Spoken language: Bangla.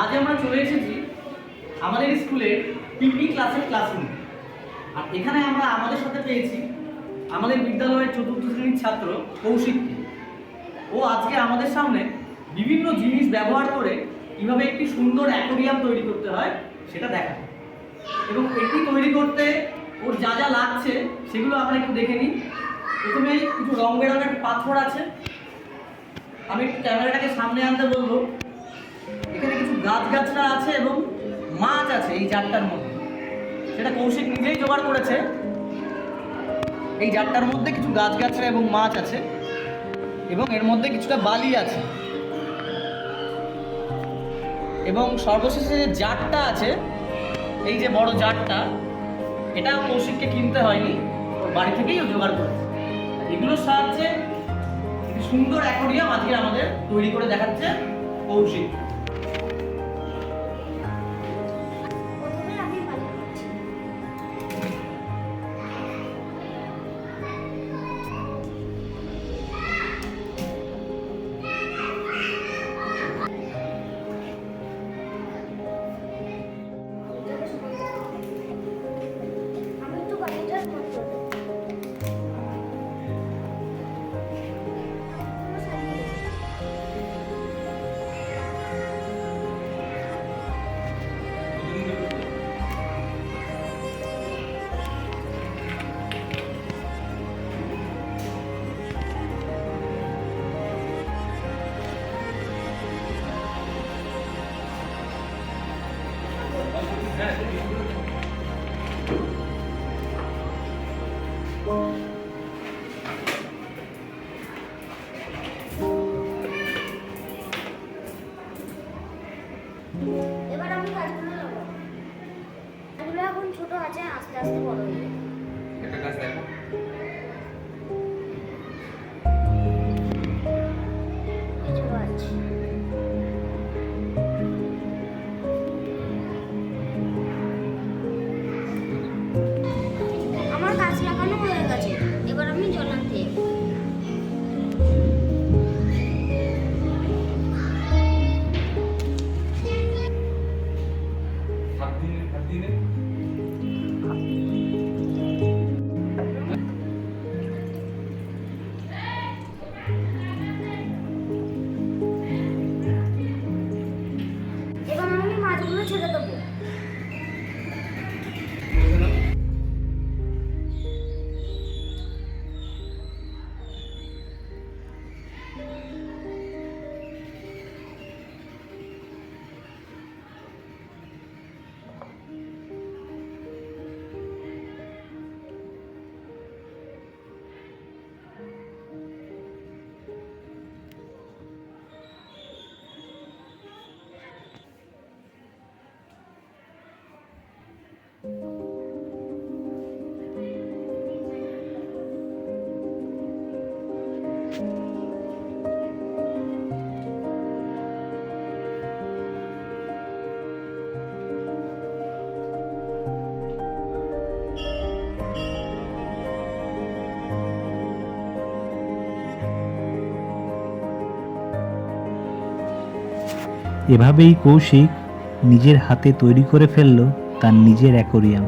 আজ আমরা চলে এসেছি আমাদের স্কুলের পিপি ক্লাসের ক্লাসরুম আর এখানে আমরা আমাদের সাথে পেয়েছি আমাদের বিদ্যালয়ের চতুর্থ শ্রেণির ছাত্র কৌশিককে ও আজকে আমাদের সামনে বিভিন্ন জিনিস ব্যবহার করে কীভাবে একটি সুন্দর অ্যাকোরিয়াম তৈরি করতে হয় সেটা দেখাবে। এবং এটি তৈরি করতে ওর যা যা লাগছে সেগুলো আমরা একটু দেখে নিই। প্রথমে কিছু রং বেরঙের পাথর আছে। আমি একটু ক্যামেরাটাকে সামনে আনতে বলব। গাছগাছরা আছে এবং মাছ আছে এই জারটার মধ্যে। সেটা কৌশিক নিজেই জোগাড় করেছে। এই জারটার মধ্যে কিছু গাছগাছরা এবং মাছ আছে এবং এর মধ্যে কিছুটা বালি আছে। এবং সর্বশেষে যে জারটা আছে, এই যে বড় জারটা এটা কৌশিককে কিনতে হয়নি বাড়ি থেকেই জোগাড় করেছে। এগুলোর সাহায্যে সুন্দর অ্যাকোরিয়াম আজকে আমাদের তৈরি করে দেখাচ্ছে কৌশিক। এবার আমি গাছগুলো লাগাবো এগুলো এখন ছোট আছে আস্তে আস্তে বড় হয়ে যাবে। একটা গাছ দেখো। কিছু গাছ এভাবেই কৌশিক নিজের হাতে তৈরি করে ফেলল তার নিজের অ্যাকোরিয়াম।